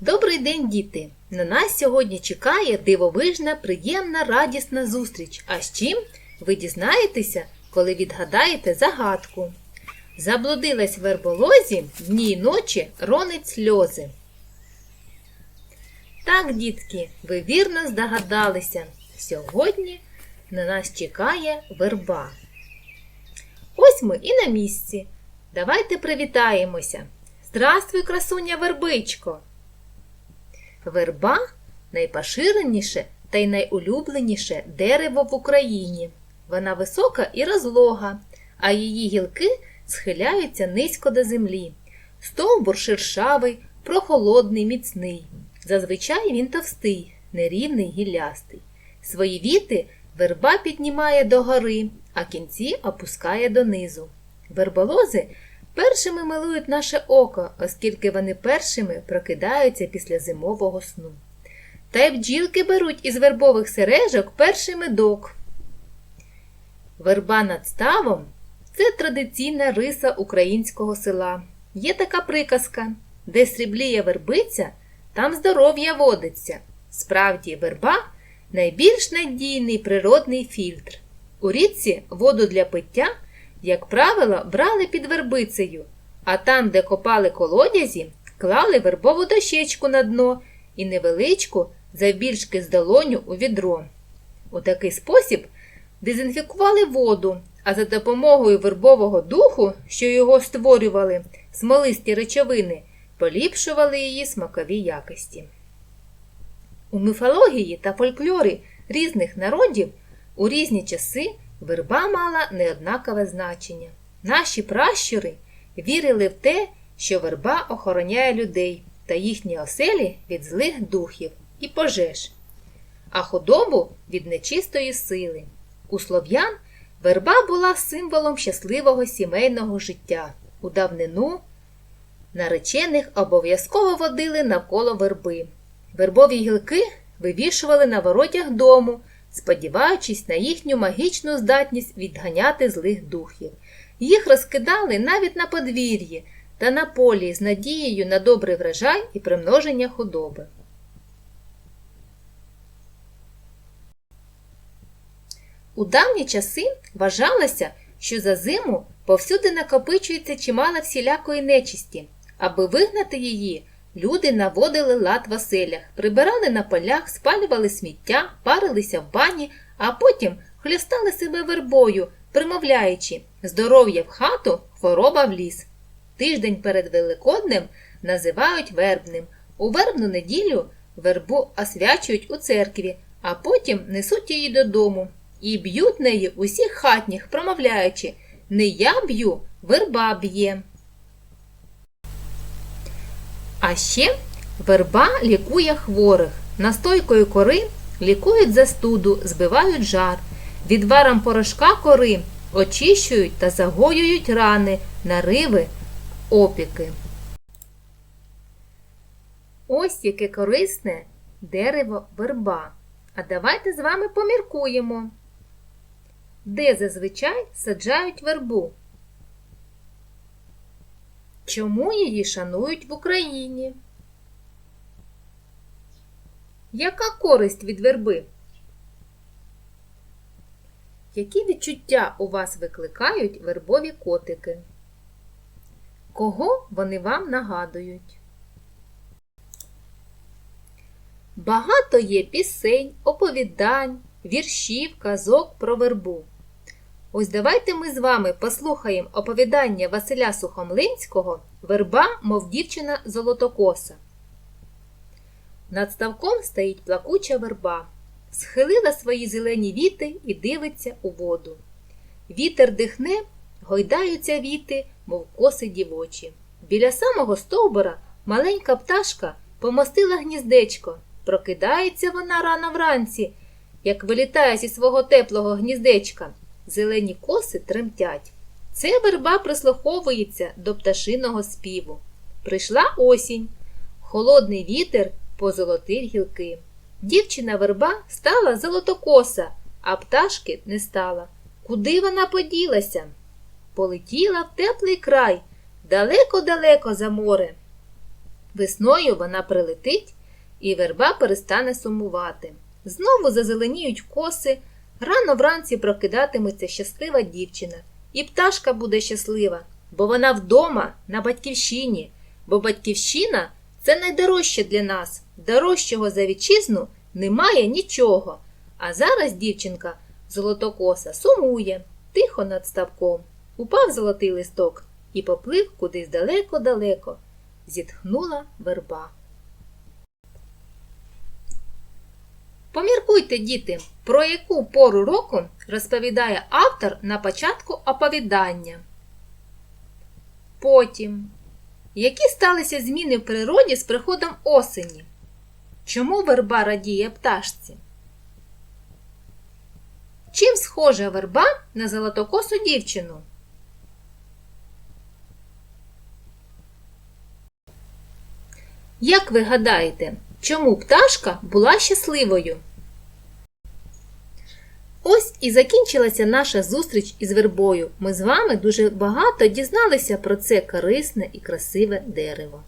Добрий день, діти! На нас сьогодні чекає дивовижна, приємна, радісна зустріч. А з чим ви дізнаєтеся, коли відгадаєте загадку. Заблудилась в верболозі, дні й ночі ронить сльози. Так, дітки, ви вірно здогадалися. Сьогодні на нас чекає верба. Ось ми і на місці. Давайте привітаємося. Здравствуй, красуня вербичко! Верба найпоширеніше та й найулюбленіше дерево в Україні. Вона висока і розлога, а її гілки схиляються низько до землі. Стовбур шершавий, прохолодний, міцний. Зазвичай він товстий, нерівний, гіллястий. Свої віти верба піднімає догори, а кінці опускає донизу. Верболози першими милують наше око, оскільки вони першими прокидаються після зимового сну. Та й бджілки беруть із вербових сережок перший медок. Верба над ставом це традиційна риса українського села. Є така приказка, де срібліє вербиця, там здоров'я водиться. Справді, верба найбільш надійний природний фільтр. У річці воду для пиття, як правило, брали під вербицею, а там, де копали колодязі, клали вербову дощечку на дно і невеличку, завбільшки з долоню у відро. У такий спосіб дезінфікували воду, а за допомогою вербового духу, що його створювали, смолисті речовини, поліпшували її смакові якості. У міфології та фольклорі різних народів у різні часи верба мала неоднакове значення. Наші пращури вірили в те, що верба охороняє людей та їхні оселі від злих духів і пожеж, а худобу від нечистої сили. У слов'ян верба була символом щасливого сімейного життя. У давнину наречених обов'язково водили навколо верби. Вербові гілки вивішували на воротях дому, сподіваючись на їхню магічну здатність відганяти злих духів. Їх розкидали навіть на подвір'ї та на полі з надією на добрий врожай і примноження худоби. У давні часи вважалося, що за зиму повсюди накопичується чимало всілякої нечисті. Аби вигнати її, люди наводили лад в оселях, прибирали на полях, спалювали сміття, парилися в бані, а потім хлюстали себе вербою, примовляючи здоров'я в хату, хвороба в ліс. Тиждень перед Великоднем називають вербним. У вербну неділю вербу освячують у церкві, а потім несуть її додому і б'ють неї усіх хатніх, промовляючи Не я б'ю, верба б'є. А ще верба лікує хворих. Настойкою кори лікують застуду, збивають жар. Відваром порошка кори очищують та загоюють рани, нариви, опіки. Ось яке корисне дерево верба. А давайте з вами поміркуємо. Де зазвичай саджають вербу? Чому її шанують в Україні? Яка користь від верби? Які відчуття у вас викликають вербові котики? Кого вони вам нагадують? Багато є пісень, оповідань, віршів, казок про вербу. Ось давайте ми з вами послухаємо оповідання Василя Сухомлинського Верба, мов дівчина золотокоса. Над ставком стоїть плакуча верба, схилила свої зелені віти і дивиться у воду. Вітер дихне, гойдаються віти, мов коси дівочі. Біля самого стовбура маленька пташка помостила гніздечко. Прокидається вона рано вранці, як вилітає зі свого теплого гніздечка. Зелені коси тремтять. Це верба прислуховується до пташиного співу. Прийшла осінь, холодний вітер позолотив гілки. Дівчина верба стала золотокоса, а пташки не стала. Куди вона поділася? Полетіла в теплий край, далеко-далеко за море. Весною вона прилетить, і верба перестане сумувати. Знову зазеленіють коси, рано вранці прокидатиметься щаслива дівчина. І пташка буде щаслива, бо вона вдома на батьківщині, бо батьківщина це найдорожче для нас. Дорожчого за вітчизну немає нічого. А зараз дівчинка золотокоса сумує, тихо над ставком. Упав золотий листок і поплив кудись далеко-далеко. Зітхнула верба. Поміркуйте, діти, про яку пору року розповідає автор на початку оповідання. Потім, які сталися зміни в природі з приходом осені? Чому верба радіє пташці? Чим схожа верба на золотокосу дівчину? Як ви гадаєте, чому пташка була щасливою? Ось і закінчилася наша зустріч із вербою. Ми з вами дуже багато дізналися про це корисне і красиве дерево.